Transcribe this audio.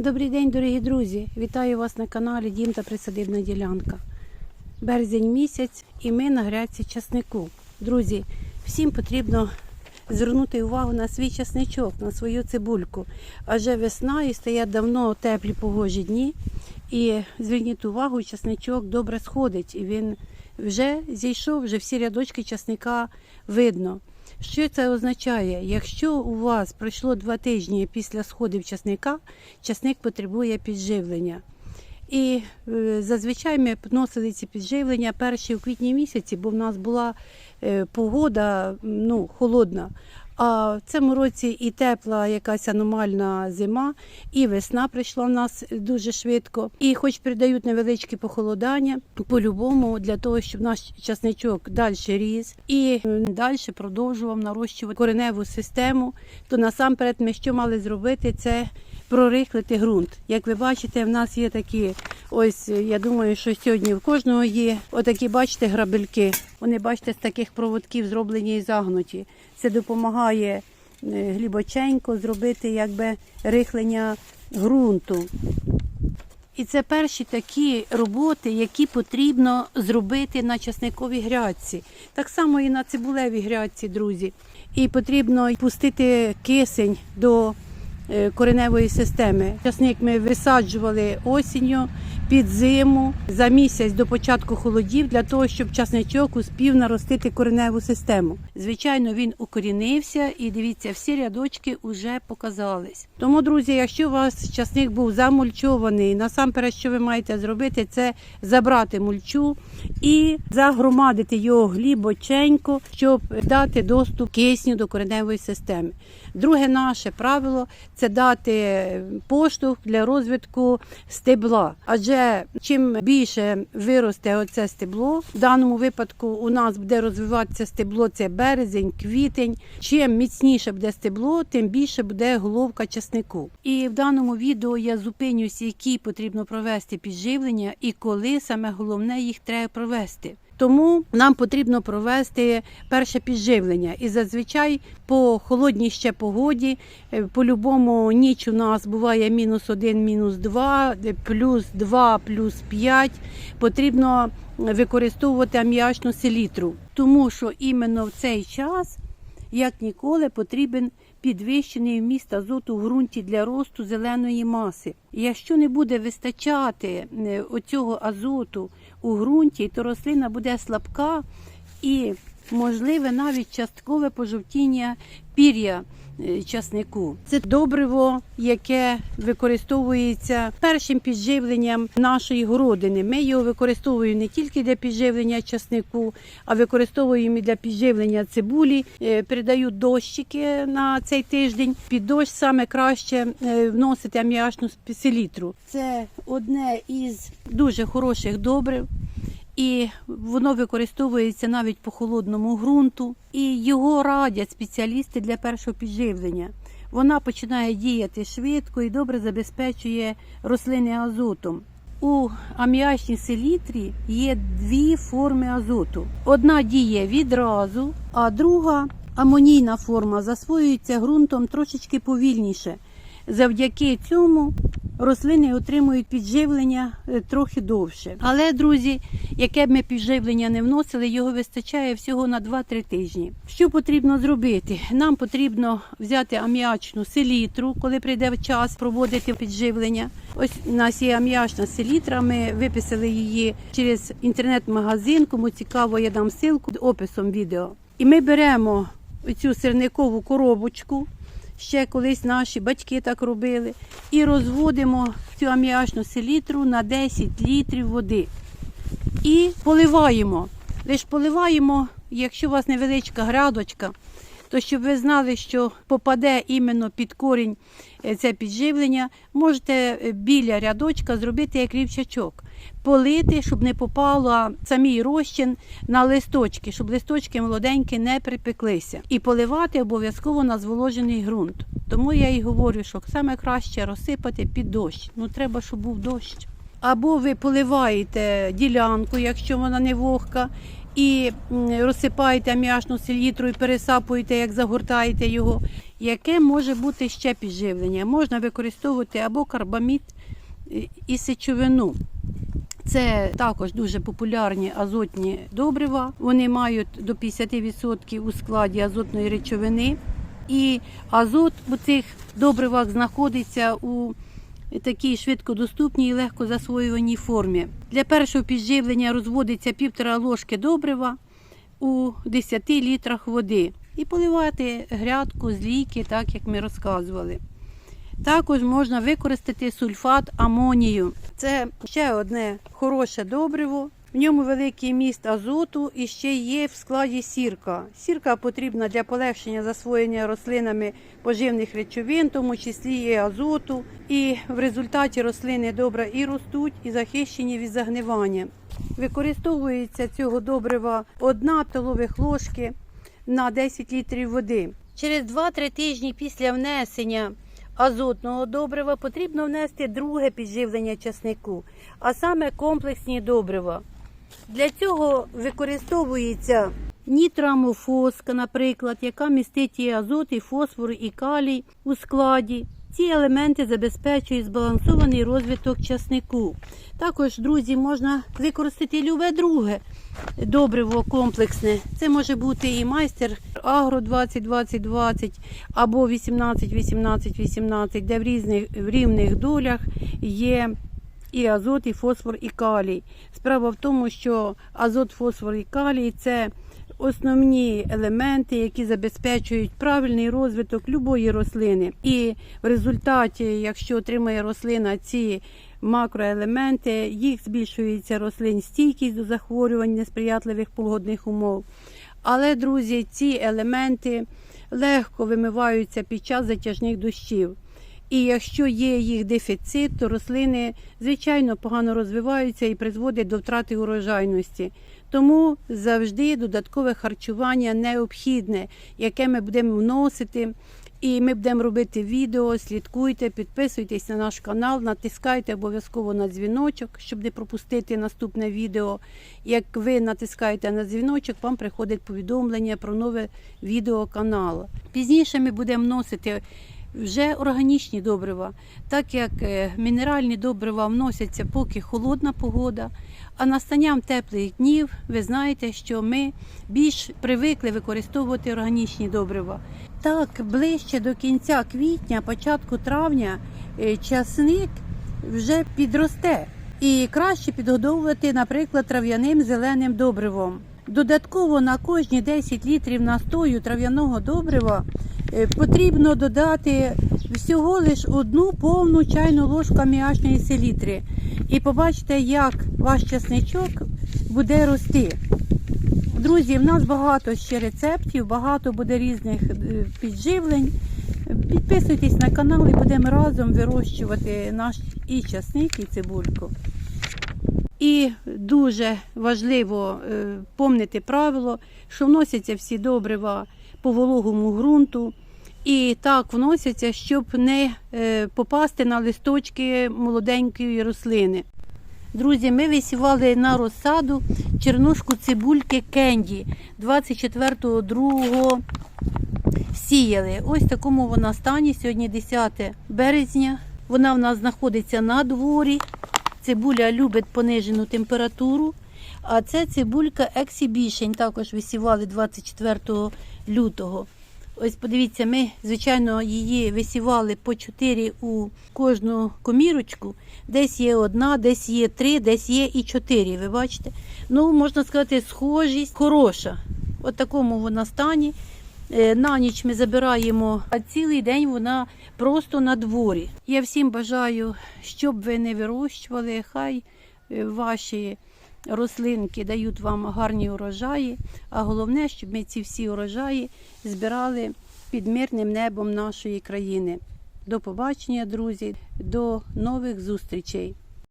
Добрий день, дорогі друзі! Вітаю вас на каналі Дім та Присадибна ділянка. Березень місяць і ми на грядці часнику. Друзі, всім потрібно звернути увагу на свій часничок, на свою цибульку. Адже весна і стоять давно теплі погожі дні. І зверніть увагу, часничок добре сходить. І він вже зійшов, вже всі рядочки часника видно. Що це означає? Якщо у вас пройшло два тижні після сходів часника, часник потребує підживлення. І е, зазвичай ми вносили ці підживлення перші у квітні місяці, бо в нас була е, погода ну, холодна. А в цьому році і тепла якась аномальна зима, і весна прийшла в нас дуже швидко. І хоч передають невеличкі похолодання, по-любому для того, щоб наш часничок далі ріс і далі продовжував нарощувати кореневу систему, то насамперед ми що мали зробити, це прорихлити ґрунт. Як ви бачите, в нас є такі, ось я думаю, що сьогодні в кожного є отакі, бачите, грабельки. Вони, бачите, з таких проводків зроблені і загнуті. Це допомагає е, глибоченько зробити якби рихлення ґрунту. І це перші такі роботи, які потрібно зробити на часниковій грядці. Так само і на цибулевій грядці, друзі. І потрібно пустити кисень до е, кореневої системи. Часник ми висаджували осінню під зиму за місяць до початку холодів для того, щоб часничок успів наростити кореневу систему. Звичайно, він укорінився і дивіться, всі рядочки вже показались. Тому, друзі, якщо у вас часник був замульчований, насамперед, що ви маєте зробити, це забрати мульчу і загромадити його глибоченько, щоб дати доступ кисню до кореневої системи. Друге наше правило це дати поштовх для розвитку стебла. Адже чим більше виросте оце стебло, в даному випадку у нас буде розвиватися стебло, це березень, квітень. Чим міцніше буде стебло, тим більше буде головка часнику. І в даному відео я зупинюся, які потрібно провести підживлення і коли саме головне їх треба провести. Тому нам потрібно провести перше підживлення. І зазвичай по холодній ще погоді, е, по-любому ніч у нас буває мінус один, мінус два, е, плюс два, плюс п'ять. Потрібно використовувати аміачну селітру, тому що іменно в цей час, як ніколи, потрібен підвищений вміст азоту в ґрунті для росту зеленої маси. Якщо не буде вистачати е, оцього азоту у ґрунті, то рослина буде слабка і можливе навіть часткове пожовтіння пір'я е, часнику. Це добриво, яке використовується першим підживленням нашої городини. Ми його використовуємо не тільки для підживлення часнику, а використовуємо і для підживлення цибулі. Е, Передають дощики на цей тиждень. Під дощ саме краще е, вносити аміачну селітру. Це одне із дуже хороших добрив і воно використовується навіть по холодному ґрунту. І його радять спеціалісти для першого підживлення. Вона починає діяти швидко і добре забезпечує рослини азотом. У аміачній селітрі є дві форми азоту. Одна діє відразу, а друга амонійна форма засвоюється ґрунтом трошечки повільніше. Завдяки цьому рослини отримують підживлення е, трохи довше. Але, друзі, яке б ми підживлення не вносили, його вистачає всього на 2-3 тижні. Що потрібно зробити? Нам потрібно взяти аміачну селітру, коли прийде час проводити підживлення. Ось у нас є аміачна селітра. Ми виписали її через інтернет-магазин. Кому цікаво, я дам ссылку описом відео. І ми беремо цю сирникову коробочку. Ще колись наші батьки так робили. І розводимо цю аміачну селітру на 10 літрів води. І поливаємо. Лише поливаємо, якщо у вас невеличка грядочка, то щоб ви знали, що попаде іменно під корінь е, це підживлення, можете е, біля рядочка зробити як рівчачок. Полити, щоб не попало самий розчин на листочки, щоб листочки молоденькі не припеклися. І поливати обов'язково на зволожений ґрунт. Тому я і говорю, що саме краще розсипати під дощ. Ну треба, щоб був дощ. Або ви поливаєте ділянку, якщо вона не вогка, і розсипаєте аміачну селітру і пересапуєте, як загортаєте його. Яке може бути ще підживлення? Можна використовувати або карбамід е, і сечовину. Це також дуже популярні азотні добрива. Вони мають до 50% у складі азотної речовини. І азот у цих добривах знаходиться у такій швидкодоступній і легко засвоюваній формі. Для першого підживлення розводиться півтора ложки добрива у 10 літрах води і поливати грядку з ліки, так як ми розказували. Також можна використати сульфат амонію. Це ще одне хороше добриво. В ньому великий міст азоту і ще є в складі сірка. Сірка потрібна для полегшення засвоєння рослинами поживних речовин, в тому числі і азоту. І в результаті рослини добре і ростуть, і захищені від загнивання. Використовується цього добрива одна столових ложки на 10 літрів води. Через 2-3 тижні після внесення азотного добрива потрібно внести друге підживлення часнику, а саме комплексні добрива. Для цього використовується нітрамофоска, наприклад, яка містить і азот, і фосфор, і калій у складі. Ці елементи забезпечують збалансований розвиток часнику. Також, друзі, можна використати любе друге добриво комплексне. Це може бути і майстер Агро 20-20-20 або 18-18-18, де в різних в рівних долях є і азот, і фосфор, і калій. Справа в тому, що азот, фосфор і калій це основні елементи, які забезпечують правильний розвиток любої рослини. І в результаті, якщо отримає рослина ці макроелементи, їх збільшується рослин стійкість до захворювань несприятливих погодних умов. Але, друзі, ці елементи легко вимиваються під час затяжних дощів. І якщо є їх дефіцит, то рослини звичайно погано розвиваються і призводять до втрати урожайності. Тому завжди додаткове харчування необхідне, яке ми будемо вносити. І ми будемо робити відео, слідкуйте, підписуйтесь на наш канал, натискайте обов'язково на дзвіночок, щоб не пропустити наступне відео. Як ви натискаєте на дзвіночок, вам приходить повідомлення про нове відео каналу. Пізніше ми будемо вносити вже органічні добрива, так як е, мінеральні добрива вносяться поки холодна погода. А настанням теплих днів ви знаєте, що ми більш привикли використовувати органічні добрива. Так, ближче до кінця квітня, початку травня, е, часник вже підросте. І краще підгодовувати, наприклад, трав'яним зеленим добривом. Додатково на кожні 10 літрів настою трав'яного добрива потрібно додати всього лиш одну повну чайну ложку аміачної селітри. І побачите, як ваш часничок буде рости. Друзі, в нас багато ще рецептів, багато буде різних е, підживлень. Підписуйтесь на канал і будемо разом вирощувати наш і часник, і цибульку. І дуже важливо е, помнити правило, що вносяться всі добрива по вологому ґрунту. І так вносяться, щоб не е, попасти на листочки молоденької рослини. Друзі, ми висівали на розсаду чернушку цибульки Кенді 24.02 сіяли. Ось в такому вона стані. Сьогодні 10 березня. Вона в нас знаходиться на дворі. Цибуля любить понижену температуру. А це цибулька Exhibition, також висівали 24 лютого. Ось подивіться, ми, звичайно, її висівали по 4 у кожну комірочку. Десь є одна, десь є три, десь є і чотири. Ви бачите? Ну, можна сказати, схожість хороша. От такому вона стані. Е, На ніч ми забираємо, а цілий день вона просто на дворі. Я всім бажаю, щоб ви не вирощували, хай е, ваші рослинки дають вам гарні урожаї, а головне, щоб ми ці всі урожаї збирали під мирним небом нашої країни. До побачення, друзі, до нових зустрічей.